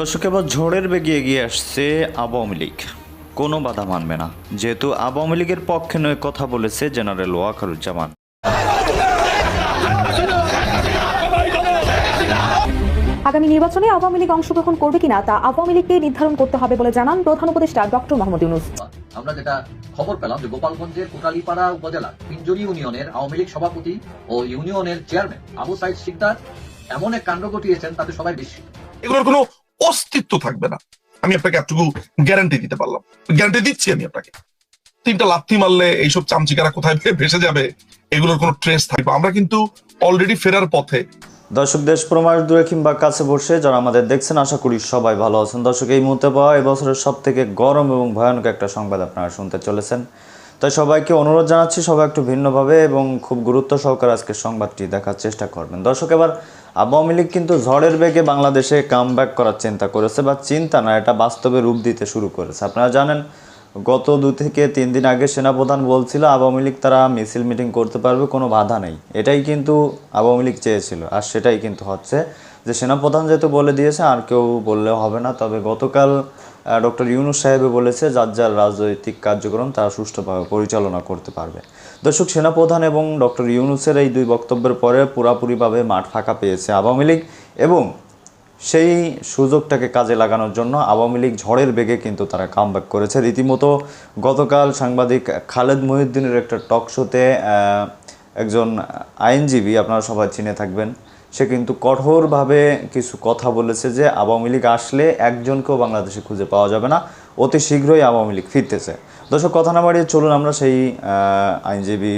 দর্শক এবার ঝড়ের বেগে এগিয়ে আসছে আওয়ামী লীগ। কোনো বাধা মানবে না। যেহেতু আওয়ামী লীগের পক্ষে নয় কথা বলেছে জেনারেল ওয়াকারুজ্জামান। আগামী নির্বাচনে আওয়ামী লীগ অংশগ্রহণ করবে কিনা তা আওয়ামী লীগকে নির্ধারণ করতে হবে বলে জানান প্রধান উপদেষ্টা ডক্টর মোহাম্মদ ইউনুস। আমরা যেটা খবর পেলাম যে গোপালগঞ্জের কোটালীপাড়া উপজেলার পিঞ্জরি ইউনিয়নের আওয়ামী লীগ সভাপতি ও ইউনিয়নের চেয়ারম্যান আবু সাইদ সিকদার এমন এক কাণ্ড ঘটিয়েছেন তাতে সবাই বিস্মিত। এগুলোর কোনো অস্তিত্ব থাকবে না। আমি আপনাকে এতটুকু গ্যারান্টি দিতে পারলাম। গ্যারান্টি দিচ্ছি আমি আপনাকে। তিনটা লাথি মারলে এইসব চামচিকারা কোথায় ভেসে যাবে, এগুলোর কোনো ট্রেস থাকবে আমরা কিন্তু অলরেডি ফেরার পথে। দর্শক, দেশ প্রমাণ দূরে কিংবা কাছে বসে যারা আমাদের দেখছেন, আশা করি সবাই ভালো আছেন। দর্শক, এই মুহূর্তে পাওয়া এবছরের সব থেকে গরম এবং ভয়ানক একটা সংবাদ আপনারা শুনতে চলেছেন। তাই সবাইকে অনুরোধ জানাচ্ছি সবাই একটু ভিন্নভাবে এবং খুব গুরুত্ব সহকারে আজকের সংবাদটি দেখার চেষ্টা করবেন। দর্শক, এবার আওয়ামী লীগ কিন্তু ঝড়ের বেগে বাংলাদেশে কাম করার চিন্তা করেছে বা চিন্তা না, এটা বাস্তবে রূপ দিতে শুরু করেছে। আপনারা জানেন, গত দু থেকে তিন দিন আগে সেনাপ্রধান বলছিল, আওয়ামী লীগ তারা মিছিল মিটিং করতে পারবে, কোনো বাধা নেই। এটাই কিন্তু আওয়ামী লীগ চেয়েছিল, আর সেটাই কিন্তু হচ্ছে যে, সেনাপ্রধান যেহেতু বলে দিয়েছে, আর কেউ বললেও হবে না। তবে গতকাল ডক্টর ইউনুস সাহেবে বলেছে যার যার রাজনৈতিক কার্যক্রম তারা সুষ্ঠুভাবে পরিচালনা করতে পারবে। দর্শক, সেনাপ্রধান এবং ডক্টর ইউনুসের এই দুই বক্তব্যের পরে পুরাপুরিভাবে মাঠ ফাঁকা পেয়েছে আওয়ামী লীগ এবং সেই সুযোগটাকে কাজে লাগানোর জন্য আওয়ামী লীগ ঝড়ের বেগে কিন্তু তারা কামব্যাক করেছে। রীতিমতো গতকাল সাংবাদিক খালেদ মহিউদ্দিনের একটা টক শোতে একজন আইনজীবী, আপনারা সবাই চিনে থাকবেন সে কিন্তু কঠোরভাবে কিছু কথা বলেছে যে আওয়ামী লীগ আসলে একজনকেও বাংলাদেশে খুঁজে পাওয়া যাবে না। অতি শীঘ্রই আওয়ামী লীগ ফিরতেছে। দর্শক, কথা না বাড়িয়ে চলুন আমরা সেই আইনজীবী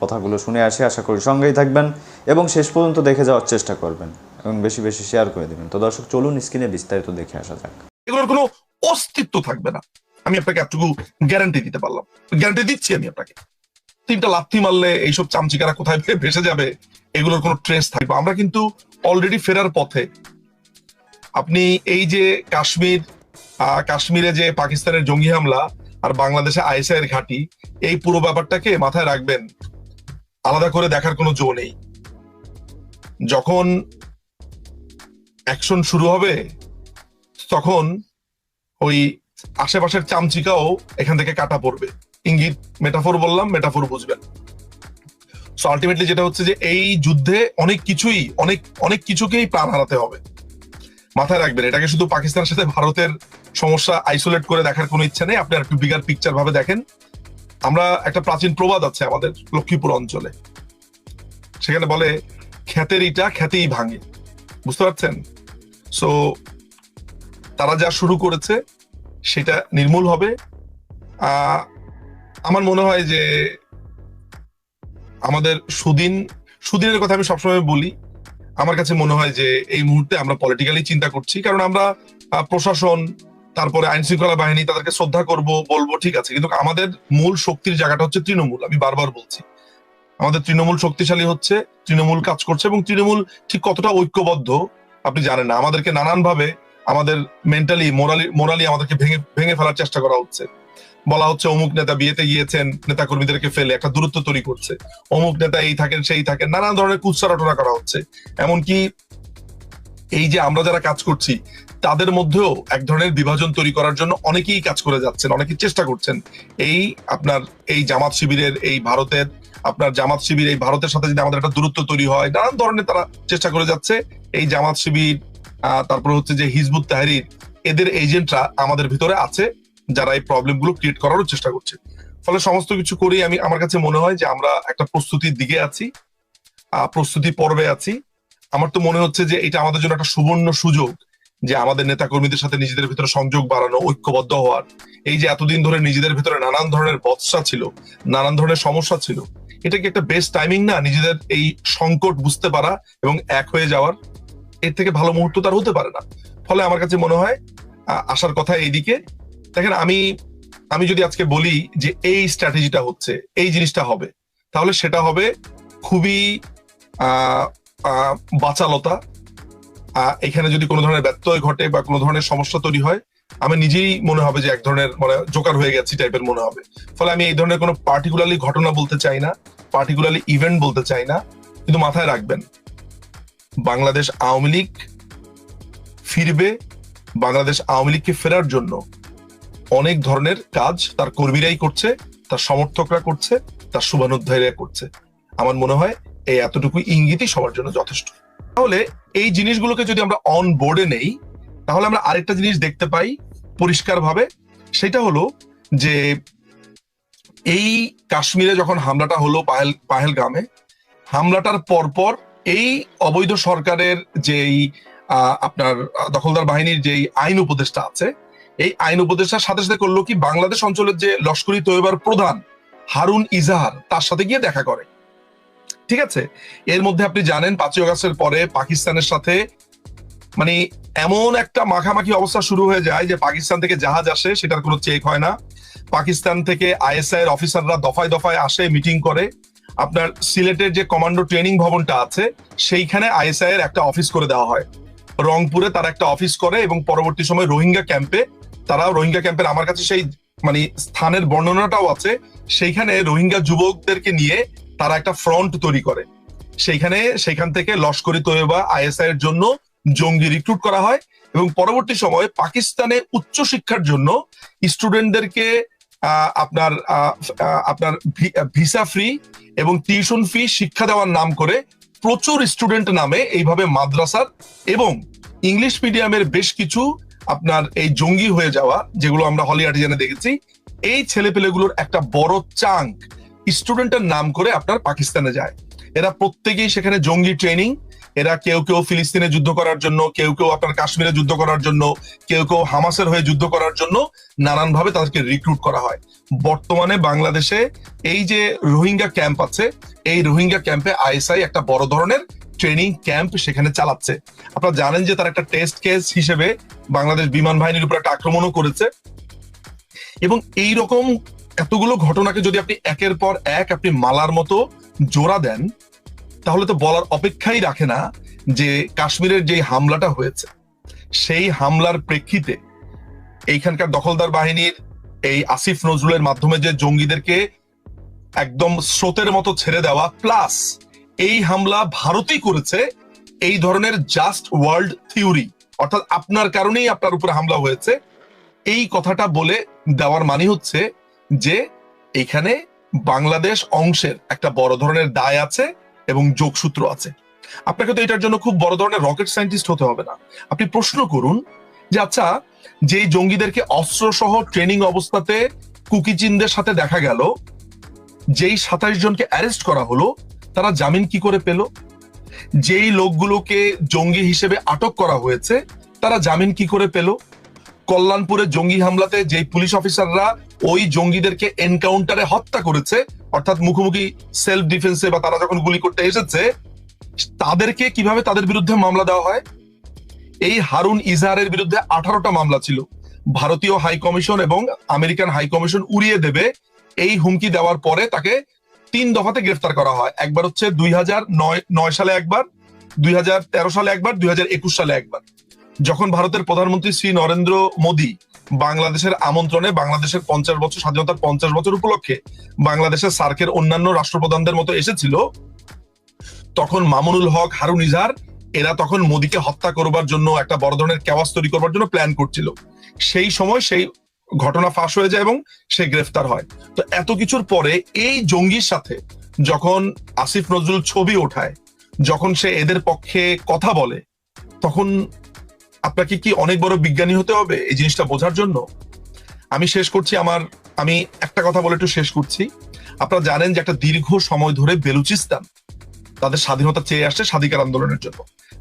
কথাগুলো শুনে আসি। আশা করি সঙ্গেই থাকবেন এবং শেষ পর্যন্ত দেখে যাওয়ার চেষ্টা করবেন এবং বেশি বেশি শেয়ার করে দেবেন। তো দর্শক, চলুন স্ক্রিনে বিস্তারিত দেখে আসা যাক। এগুলোর কোনো অস্তিত্ব থাকবে না। আমি আপনাকে এতটুকু গ্যারান্টি দিতে পারলাম। গ্যারান্টি দিচ্ছি আমি আপনাকে। তিনটা লাথি মারলে এইসব চামচিকারা কোথায় ভেসে যাবে? এগুলোর কোনো ট্রেস থাকবে। আমরা কিন্তু অলরেডি ফেরার পথে। আপনি এই যে কাশ্মীর কাশ্মীরে যে পাকিস্তানের জঙ্গি হামলা আর বাংলাদেশে আইএসআই এর ঘাঁটি, এই পুরো ব্যাপারটাকে মাথায় রাখবেন। আলাদা করে দেখার কোনো জো নেই। যখন অ্যাকশন শুরু হবে, তখন ওই আশেপাশের চামচিকাও এখান থেকে কাটা পড়বে। ইঙ্গিত মেটাফোর বললাম মেটাফোর বুঝবেন। সো আলটিমেটলি যেটা হচ্ছে যে এই যুদ্ধে অনেক কিছুই, অনেক অনেক কিছুকেই প্রাণ হারাতে হবে। মাথায় রাখবেন, এটাকে শুধু পাকিস্তানের সাথে ভারতের সমস্যা আইসোলেট করে দেখার কোনো ইচ্ছা নেই। আপনি আর একটু বিগার পিকচার ভাবে দেখেন। আমরা একটা প্রাচীন প্রবাদ আছে আমাদের লক্ষ্মীপুর অঞ্চলে। সেখানে বলে, খ্যাতের ইটা খ্যাতেই ভাঙে। বুঝতে পারছেন? সো তারা যা শুরু করেছে, সেটা নির্মূল হবে। আমার মনে হয় যে আমাদের সুদিন, সুদিনের কথা আমি সবসময় বলি। আমার কাছে মনে হয় যে এই মুহূর্তে আমরা পলিটিক্যালি চিন্তা করছি, কারণ আমরা প্রশাসন, তারপরে আইন শৃঙ্খলা বাহিনী তাদেরকে শ্রদ্ধা করব, বলব, ঠিক আছে। কিন্তু আমাদের মূল শক্তির জায়গাটা হচ্ছে তৃণমূল, আমি বারবার বলছি। আমাদের তৃণমূল শক্তিশালী হচ্ছে, তৃণমূল কাজ করছে এবং তৃণমূল ঠিক কতটা ঐক্যবদ্ধ আপনি জানেন না। আমাদেরকে নানান ভাবে আমাদের মেন্টালি মোরালি মোরালি আমাদেরকে ভেঙে ভেঙে ফেলার চেষ্টা করা হচ্ছে। বলা হচ্ছে অমুক নেতা বিয়েতে গিয়েছেন নেতা কর্মীদেরকে ফেলে একটা দূরত্ব তৈরি করছে। অমুক নেতা এই থাকেন, সেই থাকেন, নানান ধরনের কুৎসা করা হচ্ছে। এমনকি এই যে আমরা যারা কাজ করছি, তাদের মধ্যেও এক ধরনের বিভাজন তৈরি করার জন্য অনেকেই কাজ করে যাচ্ছেন, অনেকেই চেষ্টা করছেন। এই আপনার এই জামাত শিবিরের, এই ভারতের, আপনার জামাত শিবির, এই ভারতের সাথে যদি আমাদের একটা দূরত্ব তৈরি হয়, নানান ধরনের তারা চেষ্টা করে যাচ্ছে। এই জামাত শিবির তারপর হচ্ছে যে হিজবুত তাহরির, এদের এজেন্টরা আমাদের ভিতরে আছে। যারা এই প্রবলেমগুলো ক্রিয়েট করারও চেষ্টা করছে। ফলে সমস্ত কিছু করেই আমি, আমার কাছে মনে হয় যে আমরা একটা প্রস্তুতির দিকে আছি প্রস্তুতি পর্বে আছি। আমার তো মনে হচ্ছে যে এটা আমাদের জন্য একটা সুবর্ণ সুযোগ যে আমাদের নেতা কর্মীদের সাথে নিজেদের ভিতরে সংযোগ বাড়ানো, ঐক্যবদ্ধ হওয়ার। এই যে এতদিন ধরে নিজেদের ভিতরে নানান ধরনের বৎসা ছিল, নানান ধরনের সমস্যা ছিল, এটা কি একটা বেস্ট টাইমিং না নিজেদের এই সংকট বুঝতে পারা এবং এক হয়ে যাওয়ার? এর থেকে ভালো মুহূর্ত তার হতে পারে না। ফলে আমার কাছে মনে হয় আসার কথা এইদিকে। দেখেন, আমি আমি যদি আজকে বলি যে এই স্ট্র্যাটেজিটা হচ্ছে, এই জিনিসটা হবে, তাহলে সেটা হবে খুবই বাচালতা। এখানে যদি কোনো ধরনের ব্যত্যয় ঘটে বা কোনো ধরনের সমস্যা তৈরি হয়, আমি নিজেই মনে হবে যে এক ধরনের মানে জোকার হয়ে গেছি টাইপের মনে হবে। ফলে আমি এই ধরনের কোনো পার্টিকুলারলি ঘটনা বলতে চাই না পার্টিকুলারলি ইভেন্ট বলতে চাই না, কিন্তু মাথায় রাখবেন, বাংলাদেশ আওয়ামী লীগ ফিরবে, বাংলাদেশ আওয়ামী লীগকে ফেরার জন্য অনেক ধরনের কাজ তার কর্মীরাই করছে, তার সমর্থকরা করছে, তার শুভানুধ্যায়ীরা করছে। আমার মনে হয় এই এতটুকু ইঙ্গিতই সবার জন্য যথেষ্ট। তাহলে এই জিনিসগুলোকে যদি আমরা অন বোর্ডে নেই, তাহলে আমরা আরেকটা জিনিস দেখতে পাই পরিষ্কারভাবে। সেটা হলো যে এই কাশ্মীরে যখন হামলাটা হলো পাহেল, পাহেলগামে, হামলাটার পরপর এই অবৈধ সরকারের যেই আপনার দখলদার বাহিনীর যেই আইন উপদেষ্টা আছে এই আইন উপদেষ্টার সাথে সাথে করল কি, বাংলাদেশ অঞ্চলের যে লস্করি তৈবার প্রধান হারুন ইজাহার, তার সাথে গিয়ে দেখা করে। ঠিক আছে? এর মধ্যে আপনি জানেন, পাঁচই অগস্টের পরে পাকিস্তানের সাথে মানে এমন একটা মাখামাখি অবস্থা শুরু হয়ে যায় যে পাকিস্তান থেকে জাহাজ আসে, সেটার কোনো চেক হয় না। পাকিস্তান থেকে আইএসআই এর অফিসাররা দফায় দফায় আসে, মিটিং করে। আপনার সিলেটের যে কমান্ডো ট্রেনিং ভবনটা আছে, সেইখানে আইএসআই এর একটা অফিস করে দেওয়া হয়। রংপুরে তার একটা অফিস করে এবং পরবর্তী সময় রোহিঙ্গা ক্যাম্পে তারা রোহিঙ্গা ক্যাম্পের আমার কাছে সেই মানে স্থানের বর্ণনাটাও আছে, সেইখানে রোহিঙ্গা যুবকদেরকে নিয়ে তারা একটা ফ্রন্ট তৈরি করে। সেইখানে সেখান থেকে লস্করি তৈবা আইএসআই এর জন্য জঙ্গি রিক্রুট করা হয় এবং পরবর্তী সময়ে পাকিস্তানে উচ্চ শিক্ষার জন্য স্টুডেন্টদেরকে আপনার আপনার ভিসা ফ্রি এবং টিউশন ফি শিক্ষা দেওয়ার নাম করে প্রচুর স্টুডেন্ট নামে এইভাবে মাদ্রাসার এবং ইংলিশ মিডিয়ামের বেশ কিছু আপনার এই জঙ্গি হয়ে যাওয়া, যেগুলো আমরা হলি আর্টিজানে দেখেছি, এই ছেলেপেলেগুলোর একটা বড় চাঙ্ক স্টুডেন্টের নাম করে আপনার পাকিস্তানে যায়। এরা প্রত্যেকেই সেখানে জঙ্গি ট্রেনিং, এরা কেউ কেউ ফিলিস্তিনে যুদ্ধ করার জন্য, কেউ কেউ আপনার কাশ্মীরে যুদ্ধ করার জন্য, কেউ কেউ হামাসের হয়ে যুদ্ধ করার জন্য নানান ভাবে তাদেরকে রিক্রুট করা হয়। বর্তমানে বাংলাদেশে এই যে রোহিঙ্গা ক্যাম্প আছে, এই রোহিঙ্গা ক্যাম্পে আইএসআই একটা বড় ধরনের ট্রেনিং ক্যাম্প সেখানে চালাচ্ছে। আপনারা জানেন যে তার একটা টেস্ট কেস হিসেবে বাংলাদেশ বিমান বাহিনীর উপর একটা আক্রমণও করেছে। এবং এই রকম এতগুলো ঘটনাকে যদি আপনি একের পর এক আপনি মালার মতো জোড়া দেন, তাহলে তো বলার অপেক্ষাই রাখে না যে কাশ্মীরের যে হামলাটা হয়েছে, সেই হামলার প্রেক্ষিতে এইখানকার দখলদার বাহিনীর এই আসিফ নজরুলের মাধ্যমে যে জঙ্গিদেরকে একদম স্রোতের মতো ছেড়ে দেওয়া, প্লাস এই হামলা ভারতই করেছে এই ধরনের জাস্ট ওয়ার্ল্ড থিওরি অর্থাৎ আপনার কারণেই আপনার উপরে হামলা হয়েছে। এই কথাটা বলে দেওয়ার মানে হচ্ছে যে এখানে বাংলাদেশ অংশের একটা বড় ধরনের দায় আছে এবং যোগসূত্র আছে। আপনাকে তো এটার জন্য খুব বড় ধরনের রকেট সায়েন্টিস্ট হতে হবে না। আপনি প্রশ্ন করুন যে আচ্ছা যেই জঙ্গিদেরকে অস্ত্র সহ ট্রেনিং অবস্থাতে কুকিচিনদের সাথে দেখা গেল, যেই সাতাশ জনকে অ্যারেস্ট করা হলো তারা জামিন কি করে পেল? যেই লোকগুলোকে জঙ্গি হিসেবে আটক করা হয়েছে, তারা জামিন কি করে পেল? কল্যাণপুরে জঙ্গি হামলাতে যেই পুলিশ অফিসাররা ওই জঙ্গিদেরকে এনকাউন্টারে হত্যা করেছে, অর্থাৎ মুখোমুখি সেলফ ডিফেন্সে বা তারা যখন গুলি করতে এসেছে, তাদেরকে কীভাবে তাদের বিরুদ্ধে মামলা দেওয়া হয়? এই হারুন ইজহারের বিরুদ্ধে আঠারোটা মামলা ছিল। ভারতীয় হাই কমিশন এবং আমেরিকান হাই কমিশন উড়িয়ে দেবে, এই হুমকি দেওয়ার পরে তাকে তিন দফাতে গ্রেফতার করা হয়। একবার হচ্ছে দুই হাজার নয় সালে একবার, দুই হাজার তেরো সালে একবার, দুই হাজার একুশ সালে একবার। যখন ভারতের প্রধানমন্ত্রী শ্রী নরেন্দ্র মোদী বাংলাদেশের আমন্ত্রণে বাংলাদেশের পঞ্চাশ বছর, স্বাধীনতার পঞ্চাশ বছর উপলক্ষে বাংলাদেশের সার্কের অন্যান্য রাষ্ট্রপ্রধানদের মতো এসেছিল, তখন মামুনুল হক, হারুন ইজহার এরা তখন মোদীকে হত্যা করবার জন্য, একটা বড় ধরনের কেওয়াস তৈরি করবার জন্য প্ল্যান করছিল। সেই সময় সেই ঘটনা ফাঁস হয়ে যায় এবং সে গ্রেফতার হয়। তো এত কিছুর পরে এই জঙ্গির সাথে যখন আসিফ নজরুল ছবি ওঠায়, যখন সে এদের পক্ষে কথা বলে, তখন আপনাকে কি অনেক বড় বিজ্ঞানী হতে হবে এই জিনিসটা বোঝার জন্য? আমি শেষ করছি আমার, আমি একটা কথা বলে একটু শেষ করছি। আপনারা জানেন যে একটা দীর্ঘ সময় ধরে বেলুচিস্তান তাদের স্বাধীনতা চেয়ে আসছে স্বাধিকার আন্দোলনের জন্য।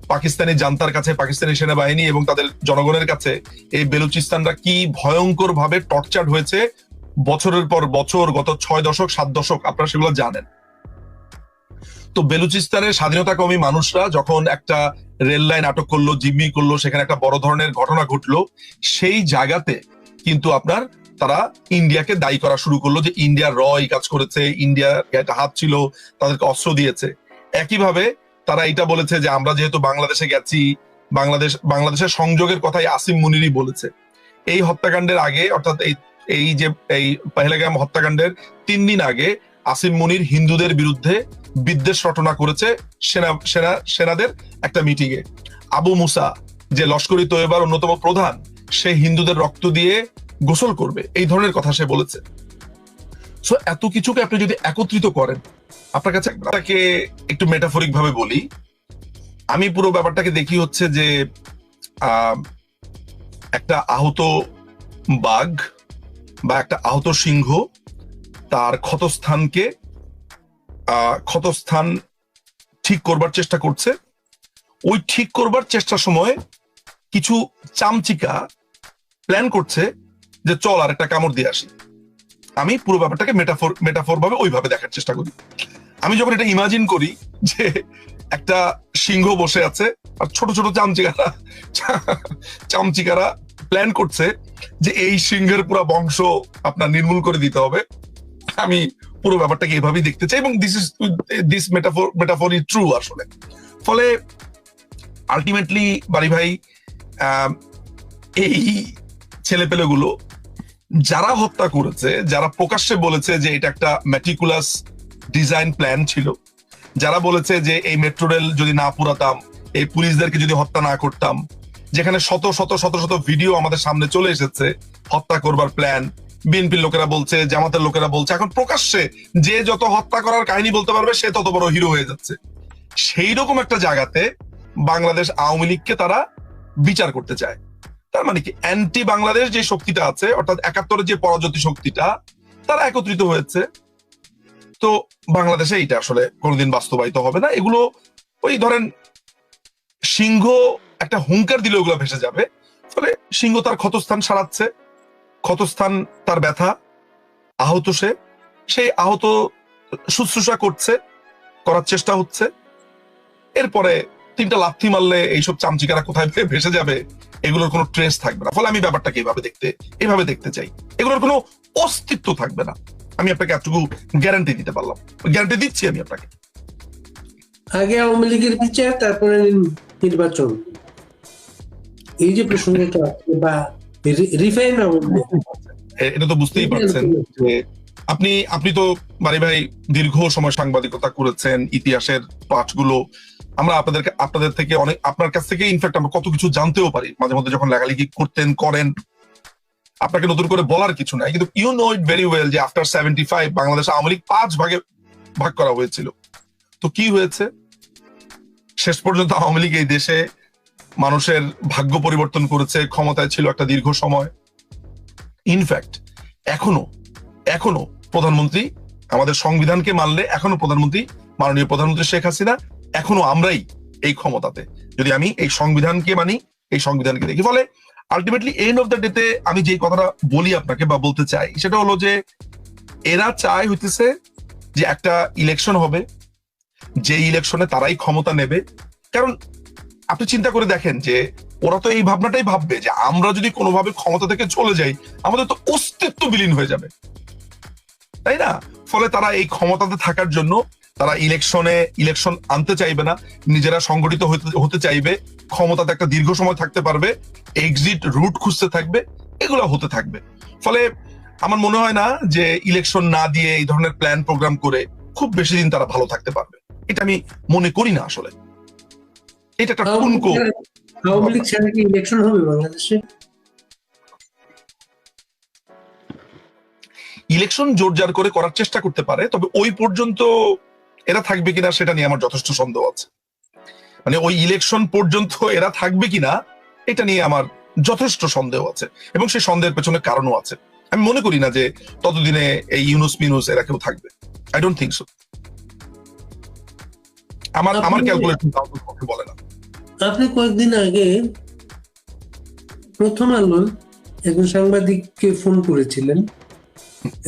পাকিস্তানি জান্তার কাছে পাকিস্তানি সেনাবাহিনী এবং তাদের জনগণের কাছে এই বেলুচিস্তানরা কি ভয়ঙ্কর ভাবে টর্চার হয়েছে? বছরের পর বছর, গত ছয় দশক, সাত দশক, আপনারা সেগুলো জানেন। তো বেলুচিস্তানের স্বাধীনতাকামী মানুষরা যখন একটা রেল লাইন আটক করল, জিম্মি করল, সেখানে একটা বড় ধরনের ঘটনা ঘটলো, সেই জায়গাতে কিন্তু আপনার তারা ইন্ডিয়াকে দায়ী করা শুরু করল যে ইন্ডিয়ার র এই কাজ করেছে ইন্ডিয়ার একটা হাত ছিল, তাদেরকে অস্ত্র দিয়েছে। একইভাবে তারা এটা বলেছে যে আমরা যেহেতু বাংলাদেশে গেছি, বাংলাদেশ, বাংলাদেশের সংযোগের কথাই আসিম মুনিরই বলেছে। এই হত্যাকাণ্ডের আগে, অর্থাৎ এই এই যে, এই পহেলগাম হত্যাকাণ্ডের তিন দিন আগে আসিম মুনির হিন্দুদের বিরুদ্ধে বিদ্বেষ রটনা করেছে সেনা সেনা, সেনাদের একটা মিটিং এ। আবু মুসা, যে লস্করি তৈবার অন্যতম প্রধান, সে হিন্দুদের রক্ত দিয়ে গোসল করবে, এই ধরনের কথা সে বলেছে। সো এত কিছুকে আপনি যদি একত্রিত করেন, আপনার কাছে আপনাকে একটু মেটাফরিক ভাবে বলি, আমি পুরো ব্যাপারটাকে দেখি হচ্ছে যে একটা আহত বাঘ বা একটা আহত সিংহ তার ক্ষতস্থানকে ক্ষতস্থান ঠিক করবার চেষ্টা করছে। ওই ঠিক করবার চেষ্টার সময় কিছু চামচিকা প্ল্যান করছে যে, চল আর একটা কামড় দিয়ে আসি। আমি পুরো ব্যাপারটাকে মেটাফোর মেটাফোর ভাবে ওইভাবে দেখার চেষ্টা করি। আমি যখন এটা ইমাজিন করি যে একটা সিংহ বসে আছে আর ছোট ছোট চামচিকারা চামচিকারা প্ল্যান করছে যে এই সিংহের পুরো বংশ আপনার নির্মূল করে দিতে হবে। আমি পুরো ব্যাপারটাকে এভাবেই দেখতে চাই এবং this is this metaphor metaphor is true আসলে। ফলে আলটিমেটলি বাড়ি ভাই এই ছেলেপেলেগুলো যারা হত্যা করেছে, যারা প্রকাশ্যে বলেছে যে এটা একটা ম্যাটিকুলাস ডিজাইন প্ল্যান ছিল, যারা বলেছে যে এই মেট্রো রেল যদি না পুরাতাম, এই পুলিশদেরকে যদি হত্যা না করতাম, যেখানে শত শত শত শত ভিডিও আমাদের সামনে চলে এসেছে, হত্যা করবার প্ল্যান বিএনপির লোকেরা বলছে, জামাতের লোকেরা বলছে, এখন প্রকাশ্যে যে যত হত্যা করার কাহিনী বলতে পারবে, সে তত বড় হিরো হয়ে যাচ্ছে। সেই রকম একটা জায়গাতে বাংলাদেশ আওয়ামী লীগকে তারা বিচার করতে চায়। তার মানে কি? অ্যান্টি বাংলাদেশ যে শক্তিটা আছে, অর্থাৎ একাত্তরের যে পরাজতি শক্তিটা, তারা একত্রিত হয়েছে। তো বাংলাদেশে এটা আসলে কোনোদিন বাস্তবায়িত হবে না। এগুলো ওই ধরেন সিংহ একটা হুঙ্কার দিলে ওগুলো ভেসে যাবে। ফলে সিংহ তার ক্ষতস্থান সারাচ্ছে। ক্ষতস্থান তার ব্যথা। আহত সে। সেই আহত শুশ্রূষা করছে, করার চেষ্টা হচ্ছে। এরপরে তিনটা লাথি মারলে এইসব চামচিকারা কোথায় ভেসে যাবে? এগুলোর কোনো ট্রেস থাকবে না। ফলে আমি ব্যাপারটাকে এইভাবে দেখতে এইভাবে দেখতে চাই। এগুলোর কোনো অস্তিত্ব থাকবে না। আমি আপনাকে এতটুকু গ্যারান্টি দিতে পারলাম। গ্যারান্টি দিচ্ছি আমি আপনাকে। আগে আওয়ামী লীগের বিচার তারপরে নির্বাচন। এই যে প্রসঙ্গটা বা রিফাইন এটা তো বুঝতেই পারছেন যে আপনি আপনি তো বাড়ি ভাই দীর্ঘ সময় সাংবাদিকতা করেছেন, ইতিহাসের পাঠগুলো। আমরা আপনাদেরকে, আপনাদের থেকে অনেক, আপনার কাছ থেকে ইনফ্যাক্ট আমরা কত কিছু জানতেও পারি। মাঝে মধ্যে যখন লেখালেখি করতেন, করেন। আপনাকে নতুন করে বলার কিছু নাই। কিন্তু you know it very well যে after seventy five Bangladesh Awami League পাঁচ ভাগে ভাগ করা হয়েছিল। তো কি হয়েছে? শেষ পর্যন্ত আওয়ামী লীগ এই দেশে মানুষের ভাগ্য পরিবর্তন করেছে, ক্ষমতায় ছিল একটা দীর্ঘ সময়। ইনফ্যাক্ট এখনও এখনও প্রধানমন্ত্রী আমাদের সংবিধানকে মানলে এখনও প্রধানমন্ত্রী, মাননীয় প্রধানমন্ত্রী শেখ হাসিনা এখনও আমরাই এই ক্ষমতাতে। যদি আমি এই সংবিধানকে মানি, এই সংবিধানকে দেখি। ফলে আলটিমেটলি এন্ড অফ দ্য ডেতে আমি যে কথাটা বলি আপনাকে বা বলতে চাই, সেটা হলো যে এরা চায় হইতেছে যে একটা ইলেকশন হবে যে ইলেকশনে তারাই ক্ষমতা নেবে। কারণ আপনি চিন্তা করে দেখেন যে ওরা তো এই ভাবনাটাই ভাববে যে আমরা যদি কোনোভাবে ক্ষমতা থেকে চলে যাই, আমাদের তো অস্তিত্ব বিলীন হয়ে যাবে। তাই না? ফলে তারা এই ক্ষমতাতে থাকার জন্য তারা ইলেকশনে ইলেকশন আনতে চাইবে না নিজেরা সংগঠিত হতে- চাইবে ক্ষমতাতে একটা দীর্ঘ সময় থাকতে পারবে এক্সিট রুট খুঁজতে থাকবে এগুলো হতে থাকবে। ফলে আমার মনে হয় না যে ইলেকশন না দিয়ে এই ধরনের প্ল্যান প্রোগ্রাম করে খুব বেশি দিন তারা ভালো থাকতে পারবে। এটা আমি মনে করি না আসলে। এটা একটা আওয়ামী লীগ ঠুনকো ছাড়া- আওয়ামী লীগ ছাড়া কি ইলেকশন হবে বাংলাদেশে? ইলেকশন জোরজার করে করার চেষ্টা করতে পারে তবে ওই পর্যন্ত এরা থাকবে কিনা সেটা নিয়ে আমার যথেষ্ট সন্দেহ আছে। মানে ওই ইলেকশন পর্যন্ত এরা থাকবে কিনা এটা নিয়ে আমার যথেষ্ট সন্দেহ আছে এবং সেই সন্দেহের পেছনে কারণও আছে। আমি মনে করি না যে ততদিনে এই ইউনুস মিনুস এরা কেউ থাকবে। আই ডোন্ট থিঙ্ক সো আমার আমার ক্যালকুলেশন বলে না। আপনি কয়েকদিন আগে প্রথম আলোর একজন সাংবাদিককে ফোন করেছিলেন।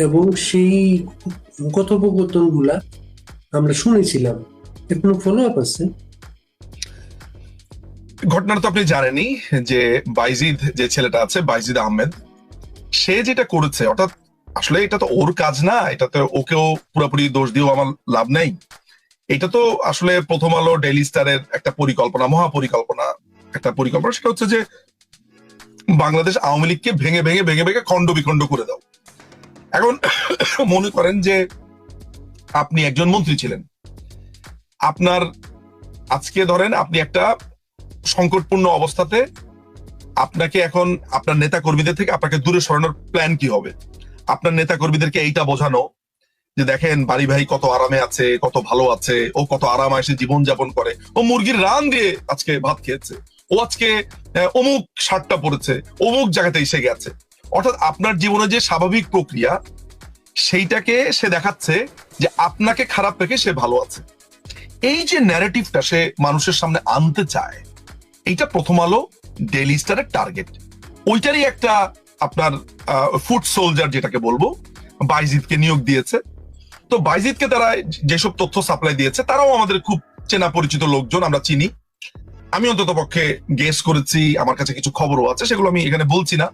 এবং সেই কথোপকথনগুলা আমরা শুনেছিলাম। এর কোনো ফলো আপ আছে। ঘটনাটা তো আপনি জানেনই যে বাইজিদ যে ছেলেটা আছে, বাইজিদ আহমেদ, সে যেটা করেছে, অর্থাৎ আসলে এটা তো ওর কাজ না এটা তো ওকেও পুরোপুরি দোষ দিয়েও আমার লাভ নেই। এটা তো আসলে প্রথম আলো ডেইলি স্টারের একটা পরিকল্পনা মহা পরিকল্পনা একটা পরিকল্পনা, সেটা হচ্ছে যে বাংলাদেশ আওয়ামী লীগকে ভেঙে ভেঙে ভেঙে ভেঙে খণ্ড বিখণ্ড করে দাও। এখন মনে করেন যে আপনি একজন মন্ত্রী ছিলেন। আপনার আজকে ধরেন আপনি একটা সংকটপূর্ণ অবস্থাতে আপনাকে এখন আপনার নেতা কর্মীদের থেকে আপনাকে দূরে সরানোর প্ল্যান কি হবে? আপনার নেতা কর্মীদেরকে এইটা বোঝানো যে দেখেন বাড়ি ভাই কত আরামে আছে, কত ভালো আছে, ও কত আরাম এসে জীবন যাপন করে। ও মুরগির রান দিয়ে আজকে ভাত খেয়েছে। ও আজকে অমুক শার্টটা পরেছে অমুক জায়গাতে এসে গেছে। অর্থাৎ আপনার জীবনে যে স্বাভাবিক প্রক্রিয়া, সেইটাকে সে দেখাচ্ছে যে আপনাকে খারাপ রেখে সে ভালো আছে। এই যে ন্যারেটিভটা সে মানুষের সামনে আনতে চায়, এইটা প্রথম আলো ডেইলি স্টারের টার্গেট ওইটারই একটা আপনার ফুড সোলজার যেটাকে বলব, বাইজিদকে নিয়োগ দিয়েছে। তো বাইজিদকে তারা যেসব তথ্য সাপ্লাই দিয়েছে, তারাও আমাদের খুব চেনা পরিচিত লোকজন, আমরা চিনি। আমি অন্তত পক্ষে গেস করেছি, আমার কাছে কিছু খবরও আছে, সেগুলো আমি এখানে বলছি না।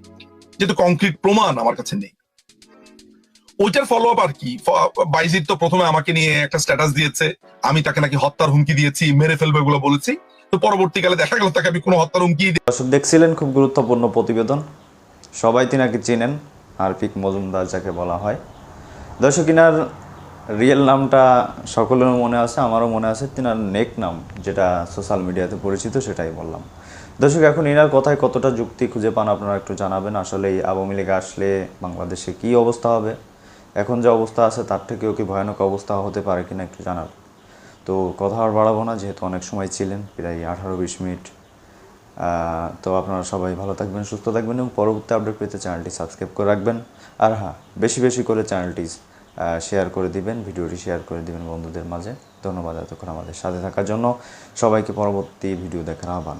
যেহেতু কংক্রিট প্রমাণ আমার কাছে নেই। ওইটার ফলো আপ আর কি? বাইজিদ তো প্রথমে আমাকে নিয়ে একটা স্ট্যাটাস দিয়েছে। আমি তাকে নাকি হত্যার হুমকি দিয়েছি, মেরে ফেলবে এগুলো বলেছি। তো পরবর্তীকালে দেখা গেল তাকে আমি কোনো হত্যার হুমকি দর্শক দেখছিলেন খুব গুরুত্বপূর্ণ প্রতিবেদন। সবাই তিনাকে চেনেন আরফিক মজুমদার যাকে বলা হয়। দর্শক, ইনার রিয়েল নামটা সকলের মনে আছে, আমারও মনে আছে। তিনার নেক নাম, যেটা সোশ্যাল মিডিয়াতে পরিচিত, সেটাই বললাম। দর্শক, এখন এনার কথায় কতটা যুক্তি খুঁজে পান আপনারা একটু জানাবেন? আসলে এই আওয়ামী লীগ আসলে বাংলাদেশে কি অবস্থা হবে? এখন যে অবস্থা আছে, তার থেকেও কি ভয়ানক অবস্থা হতে পারে কিনা একটু জানাবেন। তো কথা আর বাড়াবো না, যেহেতু অনেক সময় ছিলেন, প্রায় আঠারো বিশ মিনিট। তো আপনারা সবাই ভালো থাকবেন, সুস্থ থাকবেন এবং পরবর্তী আপডেট পেতে চ্যানেলটি সাবস্ক্রাইব করে রাখবেন। আর হ্যাঁ বেশি বেশি করে চ্যানেলটি শেয়ার করে দিবেন, ভিডিওটি শেয়ার করে দিবেন বন্ধুদের মাঝে। ধন্যবাদ এতক্ষণ আমাদের সাথে থাকার জন্য। সবাইকে পরবর্তী ভিডিও দেখার আহ্বান।